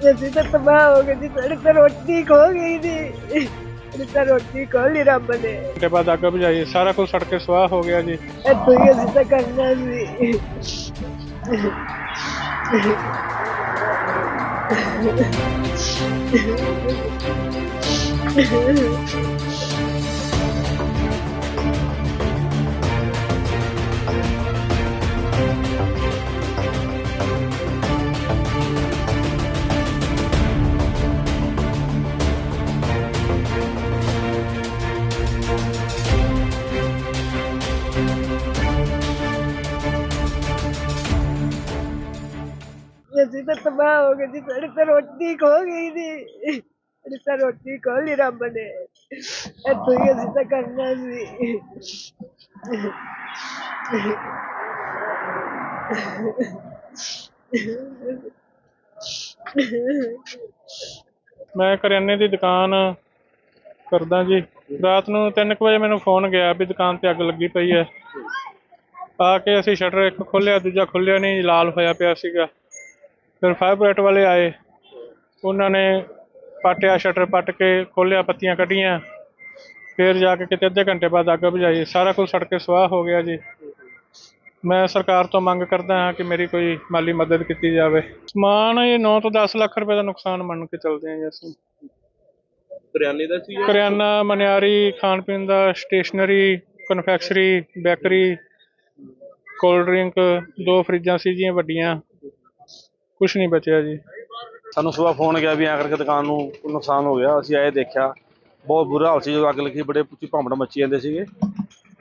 ਅਸੀਂ ਤਾਂ ਤਬਾਹ ਹੋ ਗਏ ਜੀ ਸਾਡੀ ਤਾਂ ਰੋਟੀ ਖੋ ਗਈ ਜੀ ਸਾਡੀ ਤਾਂ ਰੋਟੀ ਖੋ ਲਈ ਰੱਬ ਨੇ। ਘੰਟੇ ਬਾਅਦ ਅੱਗ ਬੁਝਾਈ ਸਾਰਾ ਕੁਝ ਸੜ ਕੇ ਸਵਾਹ ਹੋ ਗਿਆ ਜੀ। ਇੱਥੋਂ ਹੀ ਅਸੀਂ ਤਾਂ ਕਰਨਾ ਸੀ। ਅਸੀਂ ਤਾਂ ਤਬਾਹ ਹੋ ਗਏ ਜੀ, ਸਾਡੀ ਤਾਂ ਰੋਟੀ ਖੋ ਗਈ ਜੀ। ਸਾਡੀ ਤਾਂ ਰੋਟੀ ਖੋ ਲਈ ਰੱਬ ਨੇ। ਇੱਥੋਂ ਹੀ ਅਸੀਂ ਤਾਂ ਕਰਨਾ ਸੀ। ਮੈਂ ਕਰਿਆਨੇ ਦੀ ਦੁਕਾਨ ਕਰਦਾ ਜੀ। ਰਾਤ ਨੂੰ 3 ਵਜੇ ਮੈਨੂੰ ਫੋਨ ਗਿਆ ਵੀ ਦੁਕਾਨ ਤੇ ਅੱਗ ਲੱਗੀ ਪਈ ਹੈ। ਆ ਕੇ ਅਸੀਂ ਸ਼ਟਰ ਇੱਕ ਖੋਲਿਆ ਦੂਜਾ ਖੋਲਿਆ ਨਹੀਂ, ਲਾਲ ਹੋਇਆ ਪਿਆ ਸੀਗਾ। ਫਿਰ ਫਾਇਰ ਬ੍ਰਿਗੇਡ ਵਾਲੇ ਆਏ। ਉਹਨਾਂ ਨੇ ਪਾਟਿਆ ਸ਼ਟਰ ਪੱਟ ਕੇ ਖੋਲ੍ਹਿਆ ਪੱਤੀਆਂ ਕੱਢੀਆਂ। ਫਿਰ ਜਾ ਕੇ ਕਿਤੇ ਅੱਧੇ ਘੰਟੇ ਬਾਅਦ ਅੱਗ ਬੁਝਾਈ। ਸਾਰਾ ਕੁਝ ਸੜ ਕੇ ਸਵਾਹ ਹੋ ਗਿਆ ਜੀ। ਮੈਂ ਸਰਕਾਰ ਤੋਂ ਮੰਗ ਕਰਦਾ ਹਾਂ ਕਿ ਮੇਰੀ ਕੋਈ ਮਾਲੀ ਮਦਦ ਕੀਤੀ ਜਾਵੇ। ਸਮਾਨ ਇਹ 9 ਤੋਂ 10 ਲੱਖ ਰੁਪਏ ਦਾ ਨੁਕਸਾਨ ਮੰਨ ਕੇ ਚੱਲਦੇ ਹਾਂ ਜੀ ਅਸੀਂ। ਕਰਿਆਨੇ ਦਾ ਸੀ ਕਰਿਆਨਾ ਮਨਿਆਰੀ ਖਾਣ ਪੀਣ ਦਾ stationery confectionery bakery cold drink ਦੋ ਫਰਿੱਜਾਂ ਸੀ ਜੀਆਂ ਵੱਡੀਆਂ। ਕੁਝ ਨਹੀਂ ਬਚਿਆ ਜੀ। ਸਾਨੂੰ ਸਵੇਰ ਫੋਨ ਗਿਆ ਵੀ ਐਂ ਕਰਕੇ ਦੁਕਾਨ ਨੂੰ ਨੁਕਸਾਨ ਹੋ ਗਿਆ। ਅਸੀਂ ਆਏ ਦੇਖਿਆ ਬਹੁਤ ਬੁਰਾ ਹਾਲ ਸੀ ਜਦੋਂ ਅੱਗ ਲੱਗੀ ਬੜੇ ਪੁੱਛੀ ਭਾਂਬੜ ਮੱਚੀ ਜਾਂਦੇ ਸੀਗੇ।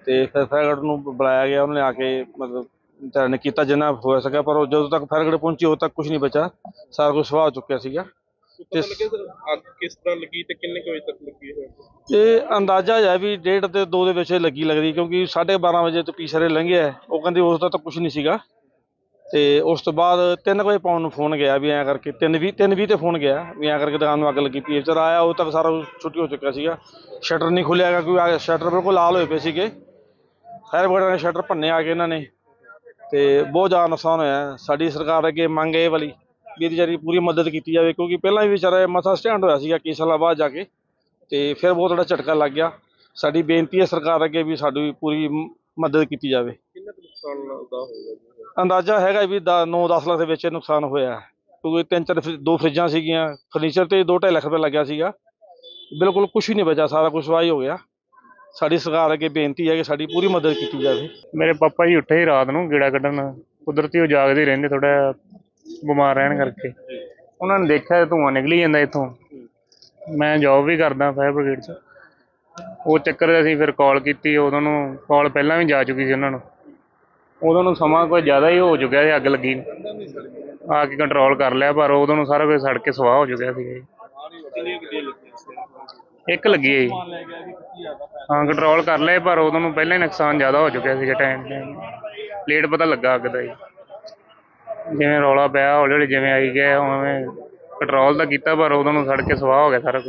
ਤੇ ਫਿਰ ਫਾਇਰਗੜ ਨੂੰ ਬੁਲਾਇਆ ਗਿਆ ਉਹਨੇ ਆ ਕੇ ਮਤਲਬ ਵਿਚਾਰਿਆਂ ਨੇ ਕੀਤਾ ਜਿੰਨਾ ਹੋ ਸਕਿਆ ਪਰ ਉਹ ਜਦੋਂ ਤੱਕ ਫਾਇਰਗੜ ਪਹੁੰਚੀ ਉਦੋਂ ਤੱਕ ਕੁਝ ਨਹੀਂ ਬਚਾ ਸਾਰਾ ਕੁਝ ਸਵਾਹ ਚੁੱਕਿਆ ਸੀਗਾ। ਤੇ ਅੱਗ ਕਿਸ ਤਰ੍ਹਾਂ ਲੱਗੀ ਤੇ ਕਿੰਨੇ ਕੁ ਵਜੇ ਤੱਕ ਲੱਗੀ ਹੈ ਇਹ ਅੰਦਾਜ਼ਾ ਹੈ ਵੀ ਡੇਢ ਤੇ 2 ਦੇ ਵਿੱਚ ਲੱਗੀ ਲੱਗਦੀ ਕਿਉਂਕਿ 12:30 ਵਜੇ ਤੋਂ ਪੀਸਰੇ ਲੰਘਿਆ ਉਹ ਕਹਿੰਦੇ ਉਸ ਦਾ ਤਾਂ ਕੁਝ ਨਹੀਂ ਸੀਗਾ। ਤੇ ਉਸ ਤੋਂ ਬਾਅਦ 3 ਵਜੇ ਪਾਉਣ ਨੂੰ ਫੋਨ ਗਿਆ ਵੀ ਐਂ ਕਰਕੇ 3:20 3:20 ਤੇ ਫੋਨ ਗਿਆ ਵੀ ਐਂ ਕਰਕੇ ਦੁਕਾਨ ਨੂੰ ਅੱਗ ਲੱਗੀ ਪੀ ਹੈ। ਆਇਆ ਉਹ ਤੱਕ ਸਾਰਾ ਕੁਛ ਛੁੱਟੀ ਹੋ ਚੁੱਕਿਆ ਸੀਗਾ। ਸ਼ਟਰ ਨਹੀਂ ਖੁੱਲਿਆ ਹੈਗਾ, ਕੋਈ ਸ਼ਟਰ ਬਿਲਕੁਲ ਲਾਲ ਹੋਏ ਪਏ ਸੀਗੇ। ਫਾਇਰ ਬ੍ਰਿਗੇਡ ਨੇ ਸ਼ਟਰ ਭੰਨੇ ਆ ਕੇ ਇਹਨਾਂ ਨੇ। ਤੇ ਬਹੁਤ ਜ਼ਿਆਦਾ ਨੁਕਸਾਨ ਹੋਇਆ। ਸਾਡੀ ਸਰਕਾਰ ਅੱਗੇ ਮੰਗ ਇਹ ਵਾਲੀ ਵੀ ਇਹਦੀ ਜਿਹੜੀ ਪੂਰੀ ਮਦਦ ਕੀਤੀ ਜਾਵੇ, ਕਿਉਂਕਿ ਪਹਿਲਾਂ ਵੀ ਵਿਚਾਰਾ ਮਸਾ ਸਟੈਂਡ ਹੋਇਆ ਸੀਗਾ ਕਈ ਸਾਲਾਂ ਬਾਅਦ ਜਾ ਕੇ। ਤੇ ਫਿਰ ਬਹੁਤ ਵੱਡਾ ਝਟਕਾ ਲੱਗ ਗਿਆ। ਸਾਡੀ ਬੇਨਤੀ ਹੈ ਸਰਕਾਰ ਅੱਗੇ ਵੀ ਸਾਡੀ ਪੂਰੀ ਮਦਦ ਕੀਤੀ ਜਾਵੇ। ਨੁਕਸਾਨ ਦਾ ਹੋਊਗਾ ਜੀ। ਅੰਦਾਜ਼ਾ ਹੈਗਾ ਵੀ 9-10 ਲੱਖ ਦੇ ਵਿੱਚ ਨੁਕਸਾਨ ਹੋਇਆ। ਹੈ। ਕਿਉਂਕਿ ਤਿੰਨ ਚਾਰ ਫਰਿ- ਦੋ ਫਰਿੱਜਾਂ ਸੀਗੀਆਂ ਫਰਨੀਚਰ ਤੇ 2.5 ਲੱਖ ਰੁਪਏ ਲੱਗਿਆ ਸੀਗਾ। ਬਿਲਕੁਲ ਕੁਝ ਨਹੀਂ ਬਚਿਆ ਸਾਰਾ ਕੁਝ ਸਵਾਹ ਹੀ ਹੋ ਗਿਆ। ਸਾਡੀ ਸਰਕਾਰ ਅੱਗੇ ਬੇਨਤੀ ਹੈ ਕਿ ਸਾਡੀ ਪੂਰੀ ਮਦਦ ਕੀਤੀ ਜਾਵੇ। ਮੇਰੇ ਪਾਪਾ ਜੀ ਉੱਠੇ ਸੀ ਰਾਤ ਨੂੰ ਗੇੜਾ ਕੱਢਣ। ਕੁਦਰਤੀ ਉਹ ਜਾਗਦੇ ਹੀ ਰਹਿੰਦੇ ਥੋੜਾ ਬਿਮਾਰ ਰਹਿਣ ਕਰਕੇ। ਉਹਨਾਂ ਨੇ ਦੇਖਿਆ ਧੂੰਆਂ ਨਿਕਲੀ ਜਾਂਦਾ ਇੱਥੋਂ। ਮੈਂ ਜੌਬ ਵੀ ਕਰਦਾ ਫਾਇਰ ਬ੍ਰਿਗੇਡ 'ਚ। ਉਹ ਚੱਕਰ 'ਚ ਅਸੀਂ ਫਿਰ ਕਾਲ ਕੀਤੀ ਉਦੋਂ ਨੂੰ ਕਾਲ ਪਹਿਲਾਂ ਵੀ ਜਾ ਚੁੱਕੀ ਸੀ ਉਹਨਾਂ ਨੂੰ। ਉਦੋਂ ਨੂੰ ਸਮਾਂ ਕੋਈ ਜ਼ਿਆਦਾ ਹੀ ਹੋ ਚੁੱਕਿਆ ਸੀ, ਅੱਗ ਲੱਗੀ। ਨੂੰ। ਆ ਕੇ ਕੰਟਰੋਲ ਕਰ ਲਿਆ, ਪਰ ਉਦੋਂ ਨੂੰ ਸਾਰਾ ਕੁਝ ਸੜ ਕੇ ਸਵਾਹ ਹੋ ਚੁੱਕਿਆ ਸੀ। ਜੀ ਇੱਕ ਲੱਗੀ ਹੈ ਜੀ ਹਾਂ ਕੰਟਰੋਲ ਕਰ ਲਏ, ਪਰ ਉਦੋਂ ਨੂੰ ਪਹਿਲਾਂ ਹੀ ਨੁਕਸਾਨ ਜ਼ਿਆਦਾ ਹੋ ਚੁੱਕਿਆ ਸੀਗਾ ਟਾਈਮ ਲੇਟ ਪਤਾ ਲੱਗਾ ਅੱਗ ਦਾ ਜੀ ਜਿਵੇਂ ਰੌਲਾ ਪਿਆ ਹੌਲੀ ਹੌਲੀ ਜਿਵੇਂ ਆਈ ਗਿਆ, ਉਵੇਂ ਕੰਟਰੋਲ ਤਾਂ ਕੀਤਾ, ਪਰ ਉਦੋਂ ਨੂੰ ਸੜ ਕੇ ਸਵਾਹ ਹੋ ਗਿਆ ਸਾਰਾ ਕੁਝ